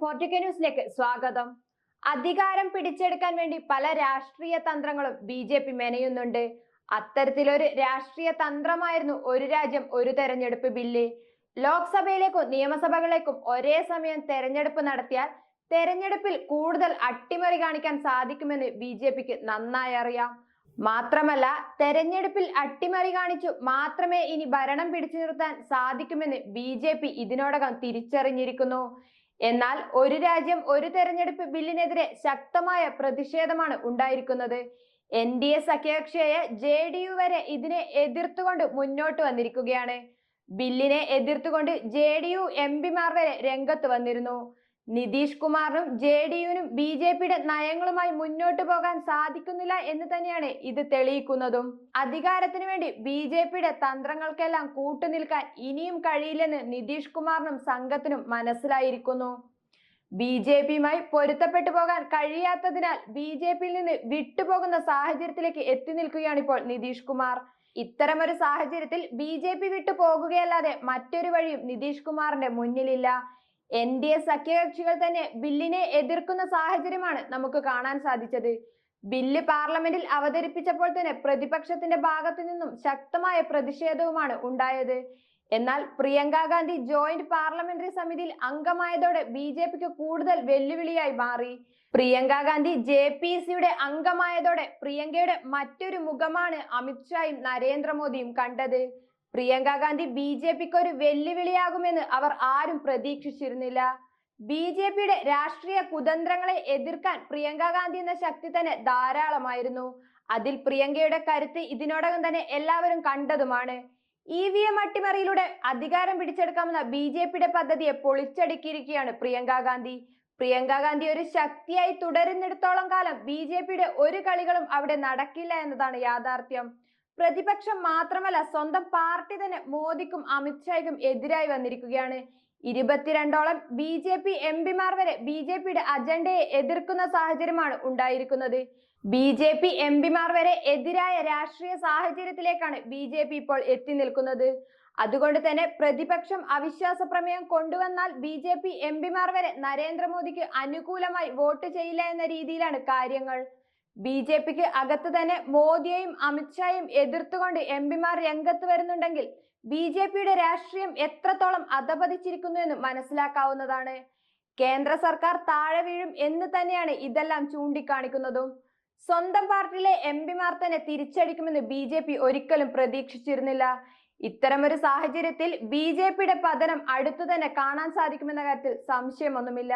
ഫോർട്ടിക്ക ന്യൂസിലേക്ക് സ്വാഗതം. അധികാരം പിടിച്ചെടുക്കാൻ വേണ്ടി പല രാഷ്ട്രീയ തന്ത്രങ്ങളും ബി ജെ പി മെനയുന്നുണ്ട്. അത്തരത്തിലൊരു രാഷ്ട്രീയ തന്ത്രമായിരുന്നു ഒരു രാജ്യം ഒരു തെരഞ്ഞെടുപ്പ് ബില്ല്. ലോക്സഭയിലേക്കും നിയമസഭകളിലേക്കും ഒരേ സമയം തെരഞ്ഞെടുപ്പ് നടത്തിയാൽ തെരഞ്ഞെടുപ്പിൽ കൂടുതൽ അട്ടിമറി കാണിക്കാൻ സാധിക്കുമെന്ന് ബി നന്നായി അറിയാം. മാത്രമല്ല തെരഞ്ഞെടുപ്പിൽ അട്ടിമറി കാണിച്ചു മാത്രമേ ഇനി ഭരണം പിടിച്ചു നിർത്താൻ സാധിക്കുമെന്ന് ബി ജെ പി ഇതിനോടകം തിരിച്ചറിഞ്ഞിരിക്കുന്നു. എന്നാൽ ഒരു രാജ്യം ഒരു തെരഞ്ഞെടുപ്പ് ബില്ലിനെതിരെ ശക്തമായ പ്രതിഷേധമാണ് ഉണ്ടായിരിക്കുന്നത്. എൻ ഡി എ സഖ്യകക്ഷിയായ ജെ ഡി യു വരെ ഇതിനെ എതിർത്തുകൊണ്ട് മുന്നോട്ട് വന്നിരിക്കുകയാണ്. ബില്ലിനെ എതിർത്തുകൊണ്ട് ജെ ഡി യു എം പിമാർ വരെ രംഗത്ത് വന്നിരുന്നു. നിതീഷ് കുമാറിനും ജെ ഡി യുവിനും ബി ജെ പിയുടെ നയങ്ങളുമായി മുന്നോട്ട് പോകാൻ സാധിക്കുന്നില്ല എന്ന് തന്നെയാണ് ഇത് തെളിയിക്കുന്നതും. അധികാരത്തിന് വേണ്ടി ബി ജെ പിയുടെ തന്ത്രങ്ങൾക്കെല്ലാം കൂട്ടുനിൽക്കാൻ ഇനിയും കഴിയില്ലെന്ന് നിതീഷ് കുമാറിനും സംഘത്തിനും മനസ്സിലായിരിക്കുന്നു. ബി ജെ പിയുമായി പൊരുത്തപ്പെട്ടു പോകാൻ കഴിയാത്തതിനാൽ ബി ജെ പിയിൽ നിന്ന് വിട്ടുപോകുന്ന സാഹചര്യത്തിലേക്ക് എത്തി നിൽക്കുകയാണ് ഇപ്പോൾ നിതീഷ് കുമാർ. ഇത്തരമൊരു സാഹചര്യത്തിൽ ബി ജെ പി വിട്ടു പോകുകയല്ലാതെ മറ്റൊരു വഴിയും നിതീഷ് കുമാറിന്റെ മുന്നിലില്ല. എൻ ഡി എ സഖ്യകക്ഷികൾ തന്നെ ബില്ലിനെ എതിർക്കുന്ന സാഹചര്യമാണ് നമുക്ക് കാണാൻ സാധിച്ചത്. ബില്ല് പാർലമെന്റിൽ അവതരിപ്പിച്ചപ്പോൾ തന്നെ പ്രതിപക്ഷത്തിന്റെ ഭാഗത്തു നിന്നും ശക്തമായ പ്രതിഷേധവുമാണ് ഉണ്ടായത്. എന്നാൽ പ്രിയങ്ക ഗാന്ധി ജോയിന്റ് പാർലമെന്ററി സമിതിയിൽ അംഗമായതോടെ ബി ജെ പിക്ക് കൂടുതൽ വെല്ലുവിളിയായി മാറി. പ്രിയങ്ക ഗാന്ധി ജെ പി സിയുടെ അംഗമായതോടെ പ്രിയങ്കയുടെ മറ്റൊരു മുഖമാണ് അമിത്ഷായും നരേന്ദ്രമോദിയും കണ്ടത്. പ്രിയങ്ക ഗാന്ധി ബി ജെ പിക്ക് ഒരു വെല്ലുവിളിയാകുമെന്ന് അവർ ആരും പ്രതീക്ഷിച്ചിരുന്നില്ല. ബി ജെ പിയുടെ രാഷ്ട്രീയ കുതന്ത്രങ്ങളെ എതിർക്കാൻ പ്രിയങ്ക ഗാന്ധി എന്ന ശക്തി തന്നെ ധാരാളമായിരുന്നു. അതിൽ പ്രിയങ്കയുടെ കരുത്ത് ഇതിനോടകം തന്നെ എല്ലാവരും കണ്ടതുമാണ്. ഇ വി എം അട്ടിമറിയിലൂടെ അധികാരം പിടിച്ചെടുക്കാമെന്ന ബി ജെ പിയുടെ പദ്ധതിയെ പൊളിച്ചടുക്കിയിരിക്കുകയാണ് പ്രിയങ്ക ഗാന്ധി. പ്രിയങ്ക ഗാന്ധി ഒരു ശക്തിയായി തുടരുന്നിടത്തോളം കാലം ബി ജെ പിയുടെ ഒരു കളികളും അവിടെ നടക്കില്ല എന്നതാണ് യാഥാർത്ഥ്യം. പ്രതിപക്ഷം മാത്രമല്ല സ്വന്തം പാർട്ടി തന്നെ മോദിക്കും അമിത്ഷായ്ക്കും എതിരായി വന്നിരിക്കുകയാണ്. ഇരുപത്തിരണ്ടോളം ബി ജെ പി എം പിമാർ വരെ ബി ജെ പിയുടെ അജണ്ടയെ എതിർക്കുന്ന സാഹചര്യമാണ് ഉണ്ടായിരിക്കുന്നത്. ബി ജെ പി എം പിമാർ വരെ എതിരായ രാഷ്ട്രീയ സാഹചര്യത്തിലേക്കാണ് ബി ജെ പി ഇപ്പോൾ എത്തി നിൽക്കുന്നത്. അതുകൊണ്ട് തന്നെ പ്രതിപക്ഷം അവിശ്വാസ പ്രമേയം കൊണ്ടുവന്നാൽ ബി ജെ പി എം പിമാർ വരെ നരേന്ദ്രമോദിക്ക് അനുകൂലമായി വോട്ട് ചെയ്യില്ല എന്ന രീതിയിലാണ് കാര്യങ്ങൾ. ബി ജെ പിക്ക് അകത്ത് തന്നെ മോദിയെയും അമിത്ഷായും എതിർത്തുകൊണ്ട് എം പിമാർ രംഗത്ത് വരുന്നുണ്ടെങ്കിൽ ബി ജെ പിയുടെ രാഷ്ട്രീയം എത്രത്തോളം അധപതിച്ചിരിക്കുന്നു എന്ന് മനസ്സിലാക്കാവുന്നതാണ്. കേന്ദ്ര സർക്കാർ താഴെ വീഴും എന്ന് തന്നെയാണ് ഇതെല്ലാം ചൂണ്ടിക്കാണിക്കുന്നതും. സ്വന്തം പാർട്ടിയിലെ എം പിമാർ തന്നെ തിരിച്ചടിക്കുമെന്ന് ബി ജെ പി ഒരിക്കലും പ്രതീക്ഷിച്ചിരുന്നില്ല. ഇത്തരമൊരു സാഹചര്യത്തിൽ ബി ജെ പിയുടെ പതനം അടുത്തു തന്നെ കാണാൻ സാധിക്കുമെന്ന കാര്യത്തിൽ സംശയമൊന്നുമില്ല.